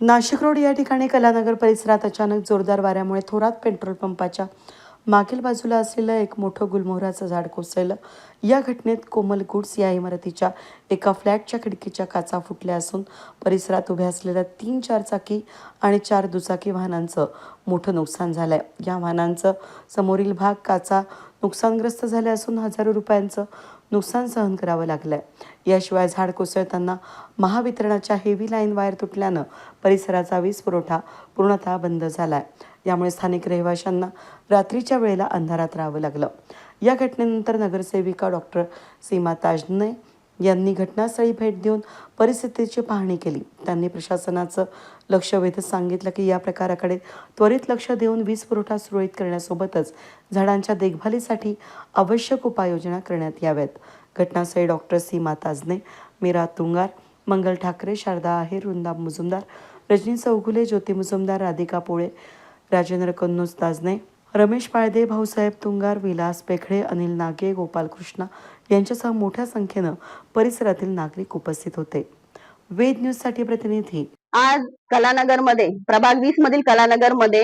Nashik road या ठिकाणी कलानगर परिसरात अचानक जोरदार वाऱ्यामुळे थोरात पेट्रोल पंपाच्या मागील बाजूला असलेलं एक मोठं गुलमोहराचं झाड कोसळलं. या घटनेत कोमल गुड्स या इमारतीच्या एका फ्लॅटच्या खिडकीच्या काचा फुटल्या असून परिसरात उभ्या असलेल्या तीन चार चाकी आणि चार दुचाकी वाहनांचं मोठं नुकसान झालं आहे या वाहनांचं समोरील भाग काचा नुकसानग्रस्त झाले असून हजारो रुपयांचं नुकसान सहन करावं लागलं आहे याशिवाय झाड कोसळताना महावितरणाच्या हेवी लाईन वायर तुटल्यानं परिसराचा वीज पुरवठा पूर्णतः बंद झाला आहे यामुळे स्थानिक रहिवाशांना रात्रीच्या वेळेला अंधारात राहावं लागलं. या घटनेनंतर नगरसेविका डॉक्टर सीमा ताजने यांनी घटनास्थळी भेट देऊन परिस्थितीची पाहणी केली. त्यांनी प्रशासनाचं लक्ष वेधत सांगितलं की या प्रकाराकडे त्वरित लक्ष देऊन वीज पुरवठा सुरळीत करण्यासोबतच झाडांच्या देखभालीसाठी आवश्यक उपाययोजना करण्यात याव्यात. घटनास्थळी डॉक्टर सीमा ताजने मीरा तुंगार मंगल ठाकरे शारदा आहेर वृंदा मुजुमदार रजनी चौगुले ज्योती मुजुमदार राधिका पोळे राजेंद्र कन्नूज ताजने रमेश पाळदे भाऊसाहेब तुंगार विलास पेखळे अनिल नागे गोपालकृष्णा यांच्यासह मोठ्या संख्येनं परिसरातील नागरिक उपस्थित होते. वेद न्यूजसाठी प्रतिनिधी आज कलानगरमध्ये प्रभाग वीस मधील कलानगरमध्ये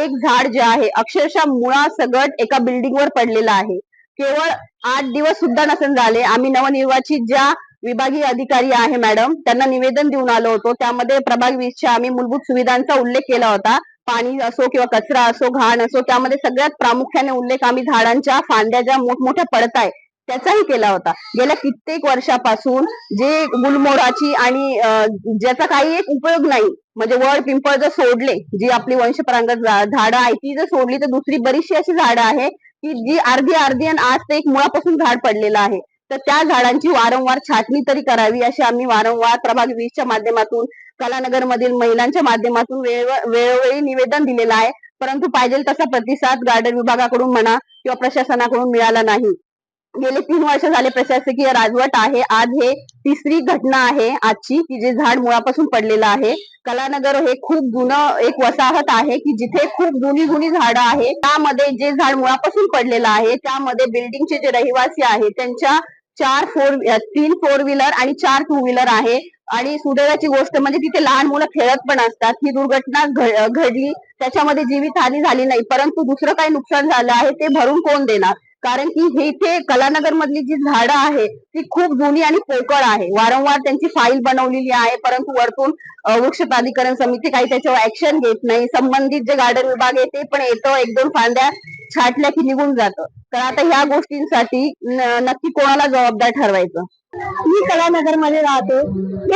एक झाड जे आहे अक्षरशः मुळा सगट एका बिल्डिंग वर पडलेलं आहे. केवळ आठ दिवस सुद्धा नसेल झाले आम्ही नवनिर्वाचित ज्या विभागीय अधिकारी आहे मॅडम त्यांना निवेदन देऊन आलो होतो. त्यामध्ये प्रभाग वीसच्या आम्ही मूलभूत सुविधांचा उल्लेख केला होता. पाणी असो किंवा कचरा असो घाण असो त्यामध्ये सगळ्यात प्रामुख्याने उल्लेख आम्ही झाडांच्या फांद्या ज्या मोठमोठ्या पडत आहे त्याचाही केला होता. गेल्या कित्येक वर्षापासून जे गुलमोडाची आणि ज्याचा काही एक उपयोग नाही म्हणजे वड पिंपळ जर सोडले जी आपली वंशपरांगत झाडं आहे ती जर सोडली तर दुसरी बरीचशी अशी झाडं आहे की जी अर्धी अर्धी आणि आज ते एक मुळापासून झाड पडलेलं आहे. तर त्या झाडांची वारंवार छाटणी तरी करावी अशी आम्ही वारंवार प्रभाग वीसच्या माध्यमातून कलानगर मधील महिलांच्या माध्यमातून वेळोवेळी निवेदन दिलेलं आहे. परंतु पाहिजे तसा प्रतिसाद गार्डन विभागाकडून म्हणा किंवा प्रशासनाकडून मिळाला नाही. गेले तीन वर्ष झाले प्रशासकीय राजवट आहे. आज हे तिसरी घटना आहे आजची की जे झाड मुळापासून पडलेलं आहे. कलानगर हे खूप जुनं एक वसाहत आहे की जिथे खूप जुनी जुनी झाडं आहे त्यामध्ये जे झाड मुळापासून पडलेलं आहे त्यामध्ये बिल्डिंगचे जे रहिवासी आहे त्यांच्या चार फोर तीन फोर व्हीलर आणि चार टू व्हीलर आहे. आणि सुदैवाची गोष्ट म्हणजे तिथे लहान मुलं खेळत पण असतात. ही दुर्घटना घडली. त्याच्यामध्ये जीवितहानी झाली नाही. परंतु दुसरं काही नुकसान झालं आहे ते भरून कोण देणार? कारण की हे इथे कलानगर मधली जी झाडं आहे ती खूप जुनी आणि पोकळ आहे. वारंवार त्यांची फाईल बनवलेली आहे. परंतु वरतून वृक्ष प्राधिकरण समिती काही त्याच्यावर ऍक्शन घेत नाही. संबंधित जे गार्डन विभाग आहे ते पण येतं. एक दोन फांद्या छाटल्या की निघून जातं. तर आता ह्या गोष्टींसाठी नक्की कोणाला जबाबदार ठरवायचं? मी कलानगरमध्ये राहते.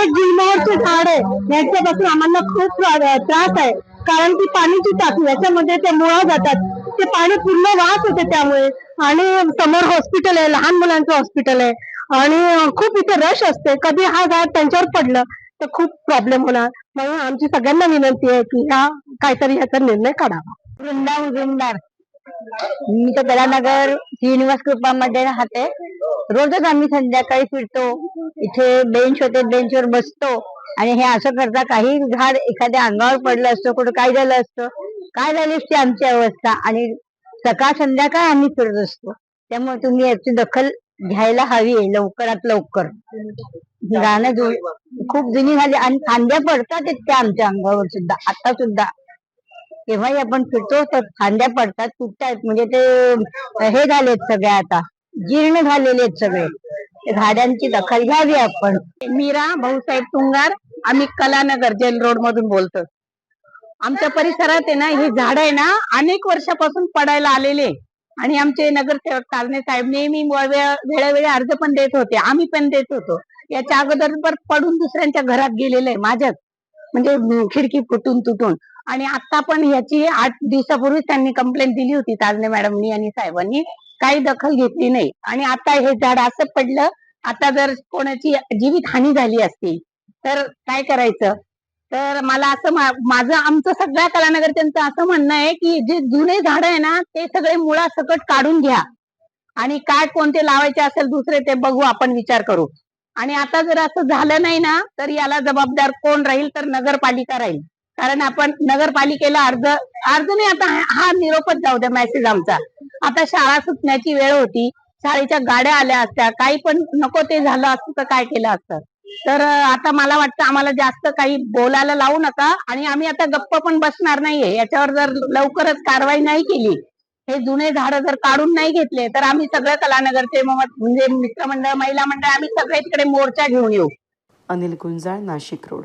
एक गुलमोहरचे झाड आहे. याच्यापासून आम्हाला खूप त्रा- त्रास आहे. कारण की पाण्याची टाकी याच्यामध्ये ते मुळा जातात. ते पाणी पूर्ण वास होते त्यामुळे. आणि समोर हॉस्पिटल आहे लहान मुलांचं हॉस्पिटल आहे. आणि खूप इथे रश असते. कधी हा झाड त्यांच्यावर पडलं तर खूप प्रॉब्लेम होणार. म्हणून आमची सगळ्यांना विनंती आहे की ह्या काहीतरी ह्याचा निर्णय काढावा. वृंदा मुजुमदार मी तर कलानगर श्रीनिवास कृपामध्ये राहते. रोजच आम्ही संध्याकाळी फिरतो. इथे बेंच होते बेंचवर बसतो. आणि हे असं करता काही झाड एखाद्या अंगावर पडलं असतं कुठं काय झालं असतं काय झाली असते आमची अवस्था. आणि सकाळ संध्याकाळ आम्ही फिरत असतो. त्यामुळे तुम्ही याची दखल घ्यायला हवी आहे लवकरात लवकर. गाणं खूप जुनी झाली. आणि फांद्या पडतात त्या आमच्या अंगावर सुद्धा. आता सुद्धा. केव्हाही आपण फिरतो तर फांद्या पडतात तुटतात म्हणजे ते हे झालेत सगळे आता. जीर्ण झालेले आहेत सगळे. झाड्यांची झाडांची दखल घ्यावी आपण. मीरा भाऊसाहेब तुंगार आम्ही कलानगर जेल रोड मधून बोलतो. आमच्या परिसरात आहे ना हे झाड आहे ना अनेक वर्षापासून पडायला आलेले. आणि आमचे नगरसेवक कारणे साहेब नेहमी वेळोवेळी अर्ज पण देत होते. आम्ही पण देत होतो. याच्या अगोदर पडून दुसऱ्यांच्या घरात गेलेलं आहे माझ्याच म्हणजे खिडकी फुटून तुटून. आणि आता पण याची आठ दिवसापूर्वी त्यांनी कंप्लेंट दिली होती ताजने मॅडमनी आणि साहेबांनी. काही दखल घेतली नाही. आणि आता हे झाड असं पडलं आता जर कोणाची जीवित हानी झाली असती तर काय करायचं? तर मला असं माझं आमचं सगळ्या कलानगरच्यांचं असं म्हणणं आहे की जे जुने झाड आहे ना ते सगळे मुळासकट काढून घ्या. आणि काय कोणते लावायचे असेल दुसरे ते बघू आपण विचार करू. आणि आता जर असं झालं नाही ना तर याला जबाबदार कोण राहील? तर नगरपालिका राहील. कारण आपण नगरपालिकेला अर्ज अर्ज नाही आता हा- निरोपच जाऊ द्या मेसेज आमचा. आता शाळा सुटण्याची वेळ होती शाळेच्या गाड्या आल्या असत्या काही पण नको ते झालं असतं तर काय केलं असतं? तर आता मला वाटतं आम्हाला जास्त काही बोलायला लावू नका आणि आम्ही आता गप्प पण बसणार नाहीये. याच्यावर जर लवकरच कारवाई नाही केली हे जुने झाड जर काढून नाही घेतले तर आम्ही सगळं कलानगरचे म्हणजे मित्रमंडळ महिला मंडळ आम्ही सगळे तिकडे मोर्चा घेऊन येऊ. अनिल गुंजाळ नाशिक रोड.